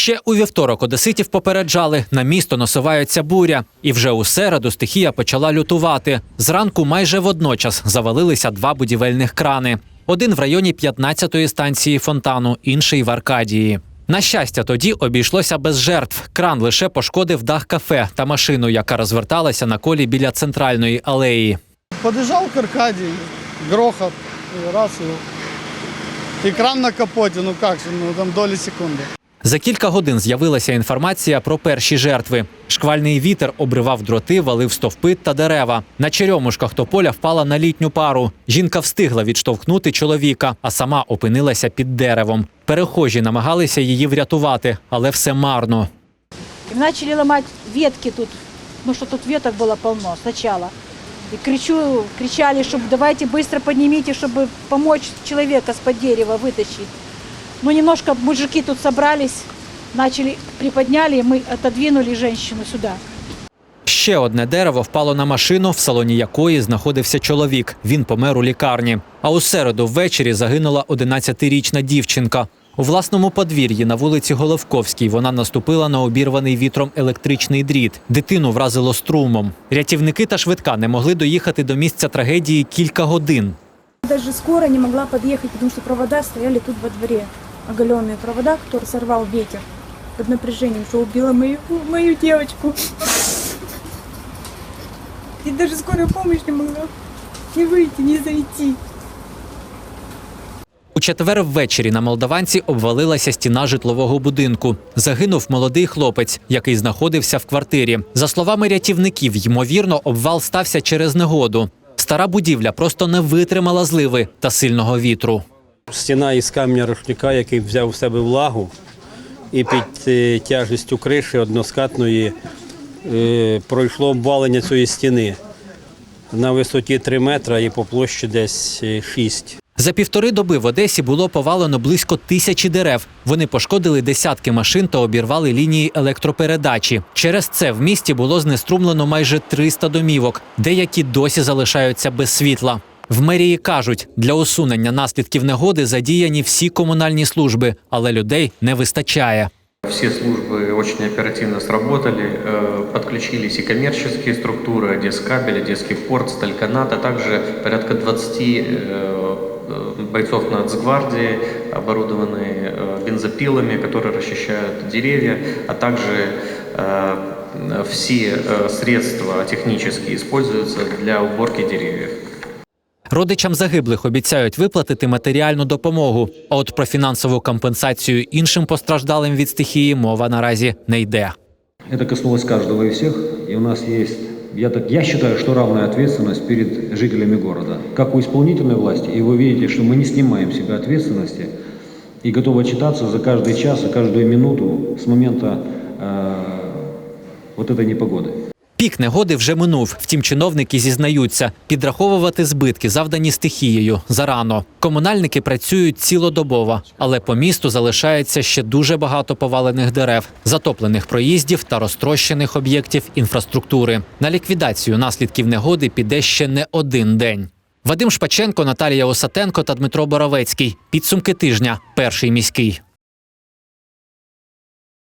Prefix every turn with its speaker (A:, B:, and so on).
A: Ще у вівторок одеситів попереджали, на місто насувається буря. І вже у середу стихія почала лютувати. Зранку майже водночас завалилися два будівельних крани. Один в районі 15-ї станції фонтану, інший в Аркадії. На щастя, тоді обійшлося без жертв. Кран лише пошкодив дах кафе та машину, яка розверталася на колі біля центральної алеї.
B: Подъезжал к Аркадии, грохот, и раз его. Экран на капоте, ну как же, ну там доли секунды.
A: За кілька годин з'явилася інформація про перші жертви. Шквальний вітер обривав дроти, валив стовпи та дерева. На черемушках тополя впала на літню пару. Жінка встигла відштовхнути чоловіка, а сама опинилася під деревом. Перехожі намагалися її врятувати, але все марно.
C: И начали ломать ветки тут, ну что тут веток было полно сначала. И кричу, кричали, чтобы давайте быстро поднимите, чтобы помочь человека с-под дерева вытащить. Ну немножко мужики тут собрались, начали, приподняли, и мы отодвинули женщину сюда.
A: Ще одне дерево впало на машину, в салоні якої знаходився чоловік. Він помер у лікарні. А у середу ввечері загинула 11-річна дівчинка. У власному подвір'ї на вулиці Головковській вона наступила на обірваний вітром електричний дріт. Дитину вразило струмом. Рятівники та швидка не могли доїхати до місця трагедії кілька годин.
D: Даже скоро не могла подъехать, потому что провода стояли тут во дворе Оголенные провода, которые сорвал ветер. Под напряжением, что убила мою, мою девочку. И даже скорая помощь не могла не выйти, не зайти.
A: У четвер ввечері на молдаванці обвалилася стіна житлового будинку. Загинув молодий хлопець, який знаходився в квартирі. За словами рятівників, ймовірно, обвал стався через негоду. Стара будівля просто не витримала зливи та сильного вітру.
E: Стіна із камня рушника, який взяв в себе влагу, і під е, тяжестю криші односкатної е, пройшло обвалення цієї стіни на висоті 3 метри і по площі десь е, 6.
A: За півтори доби в Одесі було повалено близько тисячі дерев. Вони пошкодили десятки машин та обірвали лінії електропередачі. Через це в місті було знеструмлено майже 300 домівок, деякі досі залишаються без світла. В мерії кажуть, для усунення наслідків негоди задіяні всі комунальні служби, але людей не вистачає.
F: Все службы очень оперативно сработали, э, подключились и коммерческие структуры, Одесскабель, Одесский порт, Стальканат, а также порядка 20 э, э, бойцов Нацгвардии, оборудованные э, бензопилами, которые расчищают деревья, а также э, все э, средства технические используются для уборки деревьев.
A: Родичам загиблих обіцяють виплатити матеріальну допомогу. А от про фінансову компенсацію іншим постраждалим від стихії мова наразі не йде.
G: Это коснулось каждого и всех, и у нас есть, я, так, я считаю, что равная ответственность перед жителями города, как у исполнительной власти, и вы видите, что мы не снимаем с себя ответственности и готовы отчитаться за каждый час, за каждую минуту с момента э, вот этой непогоды.
A: Пік негоди вже минув. Втім, чиновники зізнаються, підраховувати збитки, завдані стихією, зарано. Комунальники працюють цілодобово, але по місту залишається ще дуже багато повалених дерев, затоплених проїздів та розтрощених об'єктів інфраструктури. На ліквідацію наслідків негоди піде ще не один день. Вадим Шпаченко, Наталія Осатенко та Дмитро Боровецький. Підсумки тижня. Перший міський.